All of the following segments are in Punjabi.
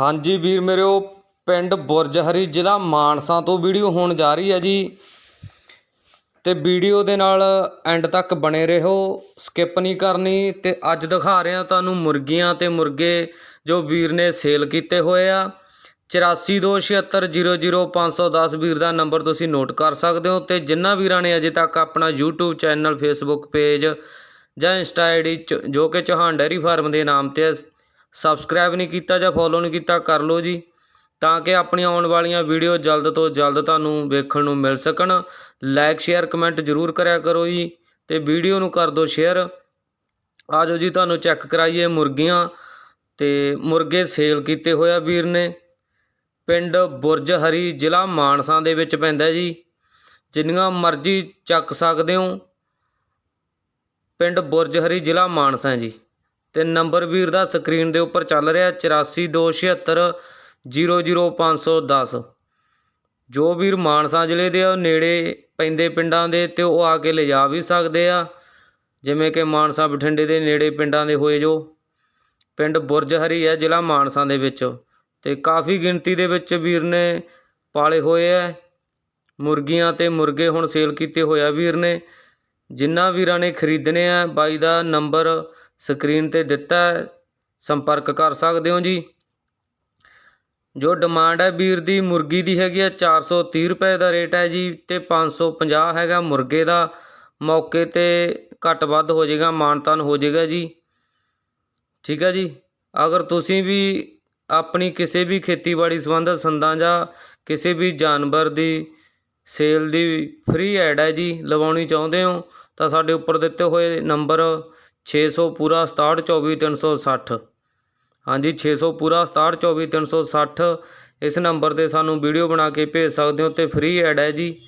ਹਾਂਜੀ ਵੀਰ ਮੇਰਿਓ ਪਿੰਡ ਬੁਰਜਹਰੀ ਜ਼ਿਲ੍ਹਾ ਮਾਨਸਾ ਤੋਂ ਵੀਡੀਓ ਹੋਣ ਜਾ ਰਹੀ ਹੈ ਜੀ। ਤੇ ਵੀਡੀਓ ਦੇ ਨਾਲ ਐਂਡ ਤੱਕ ਬਣੇ ਰਹੋ, ਸਕਿਪ ਨਹੀਂ ਕਰਨੀ ਤੇ ਅੱਜ ਦਿਖਾ ਰਿਹਾ ਤੁਹਾਨੂੰ ਮੁਰਗੀਆਂ ਤੇ ਮੁਰਗੇ ਜੋ ਵੀਰ ਨੇ ਸੇਲ ਕੀਤੇ ਹੋਏ ਆ। 8426000510 ਵੀਰ ਦਾ ਨੰਬਰ ਤੁਸੀਂ ਨੋਟ ਕਰ ਸਕਦੇ ਹੋ ਤੇ ਜਿਨ੍ਹਾਂ ਵੀਰਾਂ ਨੇ ਅਜੇ ਤੱਕ ਆਪਣਾ YouTube ਚੈਨਲ, Facebook ਪੇਜ ਜਾਂ ਇੰਸਟਾ ਆਈਡੀ ਜੋ ਕਿ ਚੌਹਾਨ ਡੈਰੀ ਫਾਰਮ ਦੇ ਨਾਮ ਤੇ ਸਬਸਕ੍ਰਾਈਬ ਨਹੀਂ ਕੀਤਾ ਜਾਂ ਫੋਲੋ ਨਹੀਂ ਕੀਤਾ, ਕਰ ਲਓ ਜੀ, ਤਾਂ ਕਿ ਆਪਣੀਆਂ ਆਉਣ ਵਾਲੀਆਂ ਵੀਡੀਓ ਜਲਦ ਤੋਂ ਜਲਦ ਤੁਹਾਨੂੰ ਵੇਖਣ ਨੂੰ ਮਿਲ ਸਕਣ। ਲਾਈਕ ਸ਼ੇਅਰ ਕਮੈਂਟ ਜ਼ਰੂਰ ਕਰਿਆ ਕਰੋ ਜੀ, ਤੇ ਵੀਡੀਓ ਨੂੰ ਕਰ ਦਿਓ ਸ਼ੇਅਰ ਆਜੋ ਜੀ, ਤੁਹਾਨੂੰ ਚੈੱਕ ਕਰਾਈਏ ਮੁਰਗੀਆਂ, ਤੇ ਮੁਰਗੇ ਸੇਲ ਕੀਤੇ ਹੋਇਆ ਵੀਰ ਨੇ। ਪਿੰਡ ਬੁਰਜ ਹਰੀ ਜ਼ਿਲ੍ਹਾ ਮਾਨਸਾ ਦੇ ਵਿੱਚ ਪੈਂਦਾ ਜੀ। ਜਿੰਨੀਆਂ ਮਰਜ਼ੀ ਚੱਕ ਸਕਦੇ ਹੋ। ਪਿੰਡ ਬੁਰਜ ਹਰੀ ਜ਼ਿਲ੍ਹਾ ਮਾਨਸਾ ਜੀ। ਅਤੇ ਨੰਬਰ ਵੀਰ ਦਾ ਸਕਰੀਨ ਦੇ ਉੱਪਰ ਚੱਲ ਰਿਹਾ 842670 00510 ਜੋ ਵੀਰ ਮਾਨਸਾ ਜ਼ਿਲ੍ਹੇ ਦੇ ਆ, ਉਹ ਨੇੜੇ ਪੈਂਦੇ ਪਿੰਡਾਂ ਦੇ ਤੇ ਉਹ ਆ ਕੇ ਲਿਜਾ ਵੀ ਸਕਦੇ ਆ। ਜਿਵੇਂ ਕਿ ਮਾਨਸਾ ਬਠਿੰਡੇ ਦੇ ਨੇੜੇ ਪਿੰਡਾਂ ਦੇ ਹੋਏ ਜੋ। ਪਿੰਡ ਬੁਰਜ ਹਰੀ ਹੈ, ਜ਼ਿਲ੍ਹਾ ਮਾਨਸਾ ਦੇ ਵਿੱਚ। ਤੇ ਕਾਫੀ ਗਿਣਤੀ ਦੇ ਵਿੱਚ ਵੀਰ ਨੇ ਪਾਲੇ ਹੋਏ ਐ ਮੁਰਗੀਆਂ ਤੇ ਮੁਰਗੇ ਹੁਣ ਸੇਲ ਕੀਤੇ ਹੋਇਆ ਵੀਰ ਨੇ। ਜਿਨ੍ਹਾਂ ਵੀਰਾਂ ਨੇ ਖਰੀਦਣੇ ਆ, ਬਾਈ ਦਾ ਨੰਬਰ ਸਕਰੀਨ ਤੇ ਦਿੱਤਾ ਸੰਪਰਕ ਕਰ ਸਕਦੇ ਹੋ ਜੀ। ਜੋ ਡਿਮਾਂਡ ਹੈ ਵੀਰ ਦੀ, ਮੁਰਗੀ ਦੀ ਹੈਗੀ ਆ 430 ਰੁਪਏ ਦਾ ਰੇਟ ਹੈ ਜੀ ਅਤੇ ਪੰਜ ਸੌ ਪੰਜਾਹ ਹੈਗਾ ਮੁਰਗੇ ਦਾ। ਮੌਕੇ ਤੇ ਘੱਟ ਵੱਧ ਹੋ ਜਾਏਗਾ ਮਾਨਤਾਨ ਹੋ ਜਾਏਗਾ ਜੀ। ਠੀਕ ਹੈ ਜੀ। ਅਗਰ ਤੁਸੀਂ ਵੀ ਆਪਣੀ ਕਿਸੇ ਵੀ ਖੇਤੀਬਾੜੀ ਸੰਬੰਧਤ ਸੰਦਾਂ ਜਾਂ ਕਿਸੇ ਵੀ ਜਾਨਵਰ ਦੀ ਸੇਲ ਦੀ ਫ੍ਰੀ ਐਡ ਹੈ ਜੀ, ਲਵਾਉਣੀ ਚਾਹੁੰਦੇ ਹੋ, ਤਾਂ ਸਾਡੇ ਉੱਪਰ ਦਿੱਤੇ ਹੋਏ ਨੰਬਰ ਛੇ ਸੌ ਪੂਰਾ 6724360 ਹਾਂਜੀ, ਛੇ ਸੌ ਪੂਰਾ 6724360 ਇਸ ਨੰਬਰ ਤੇ ਸਾਨੂੰ ਵੀਡੀਓ ਬਣਾ ਕੇ ਭੇਜ ਸਕਦੇ ਹੋ ਅਤੇ ਫ੍ਰੀ ਐਡ ਹੈ ਜੀ।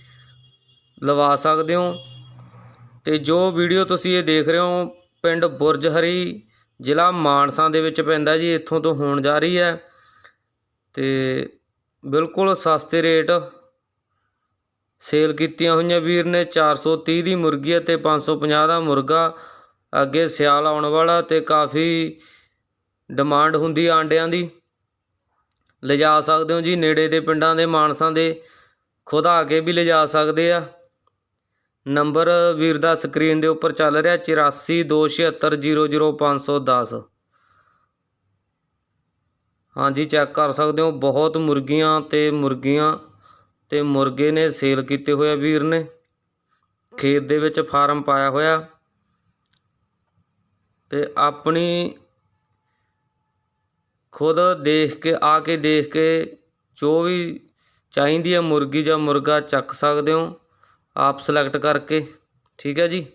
ਲਵਾ ਸਕਦੇ ਹੋ। ਅਤੇ ਜੋ ਵੀਡੀਓ ਤੁਸੀਂ ਇਹ ਦੇਖ ਰਹੇ ਹੋ, ਪਿੰਡ ਬੁਰਜ ਹਰੀ ਜ਼ਿਲ੍ਹਾ ਮਾਨਸਾ ਦੇ ਵਿੱਚ ਪੈਂਦਾ ਜੀ, ਇੱਥੋਂ ਤੋਂ ਹੋਣ ਜਾ ਰਹੀ ਹੈ। ਅਤੇ ਬਿਲਕੁਲ ਸਸਤੇ ਰੇਟ ਸੇਲ ਕੀਤੀਆਂ ਹੋਈਆਂ ਵੀਰ ਨੇ 430 ਦੀ ਮੁਰਗੀ ਹੈ ਤੇ 550 ਦਾ ਮੁਰਗਾ। ਅੱਗੇ ਸਿਆਲ ਆਉਣ ਵਾਲਾ ਤੇ ਕਾਫੀ ਡਿਮਾਂਡ ਹੁੰਦੀ ਆ ਆਂਡਿਆਂ ਦੀ। ਲਿਜਾ ਸਕਦੇ ਹੋ ਜੀ, ਨੇੜੇ ਦੇ ਪਿੰਡਾਂ ਦੇ ਮਾਨਸਾਂ ਦੇ ਖੁਦ ਆ ਕੇ ਵੀ ਲਿਜਾ ਸਕਦੇ ਆ। ਨੰਬਰ ਵੀਰ ਦਾ ਸਕਰੀਨ ਦੇ ਉੱਪਰ ਚੱਲ ਰਿਹਾ 8426700510 ਹਾਂਜੀ, ਚੈੱਕ ਕਰ ਸਕਦੇ ਹੋ, ਬਹੁਤ ਮੁਰਗੀਆਂ ਤੇ ਮੁਰਗੀਆਂ ਤੇ ਮੁਰਗੇ ਨੇ ਸੇਲ ਕੀਤੇ ਹੋਏ ਆ ਵੀਰ ਨੇ। ਖੇਤ ਦੇ ਵਿੱਚ ਫਾਰਮ ਪਾਇਆ ਹੋਇਆ। ਅਤੇ ਆਪਣੀ ਖੁਦ ਦੇਖ ਕੇ, ਆ ਕੇ ਦੇਖ ਕੇ ਜੋ ਵੀ ਚਾਹੀਦੀ ਹੈ ਮੁਰਗੀ ਜਾਂ ਮੁਰਗਾ ਚੱਕ ਸਕਦੇ ਹੋ, ਆਪ ਸਲੈਕਟ ਕਰਕੇ, ਠੀਕ ਹੈ ਜੀ?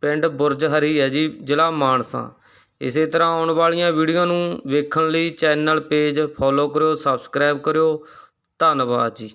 ਪਿੰਡ ਬੁਰਜ ਹਰੀ ਹੈ ਜੀ, ਜ਼ਿਲ੍ਹਾ ਮਾਨਸਾ। ਇਸੇ ਤਰ੍ਹਾਂ ਆਉਣ ਵਾਲੀਆਂ ਵੀਡੀਓ ਨੂੰ ਵੇਖਣ ਲਈ ਚੈਨਲ ਪੇਜ ਫੋਲੋ ਕਰਿਓ ਸਬਸਕ੍ਰਾਈਬ ਕਰਿਓ। ਧੰਨਵਾਦ ਜੀ।